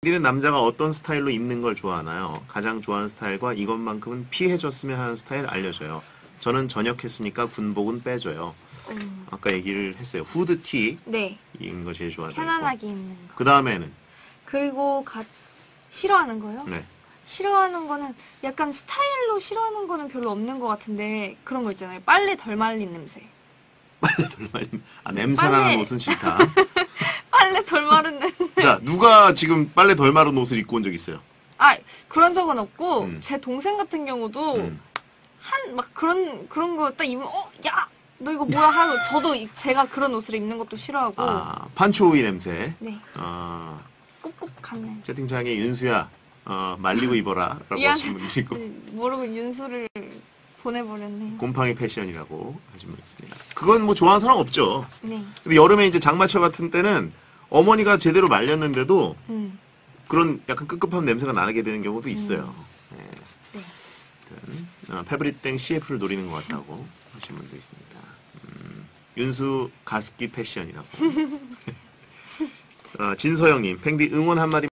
팬디는 남자가 어떤 스타일로 입는 걸 좋아하나요? 가장 좋아하는 스타일과 이것만큼은 피해줬으면 하는 스타일 알려줘요. 저는 전역했으니까 군복은 빼줘요. 음, 아까 얘기를 했어요. 후드티인 네. 거 제일 좋아하고. 편안하게 입는 거. 그 다음에는 그리고 가, 싫어하는 거요? 네. 싫어하는 거는 약간 스타일로 싫어하는 거는 별로 없는 것 같은데 그런 거 있잖아요. 빨래 덜 말린 냄새. 빨래 덜 말린. 아 냄새 나는 빨래. 옷은 싫다. 빨래 덜 마른 냄새. 자 누가 지금 빨래 덜 마른 옷을 입고 온 적 있어요? 아 그런 적은 없고 음. 제 동생 같은 경우도 음. 한 막 그런 그런 거 딱 입으면 어 야 너 이거 뭐야 하고 저도 이- 제가 그런 옷을 입는 것도 싫어하고 아 판초오이 냄새. 네 어, 꿉꿉한 냄새. 채팅창에 윤수야 어, 말리고 입어라 라고 미안해. 하신 분이 있고 네, 모르고 윤수를 보내버렸네. 곰팡이 패션이라고 하신 분 있습니다. 그건 뭐 좋아하는 사람 없죠. 네. 근데 여름에 이제 장마철 같은 때는 어머니가 제대로 말렸는데도 음. 그런 약간 끄급한 냄새가 나게 되는 경우도 있어요. 네. 네. 아무튼, 어, CF를 노리는 것 같다고 하신 분도 있습니다. 음, 윤수 가습기 패션이라고. 어, 진서영님, 팽디 응원 한마디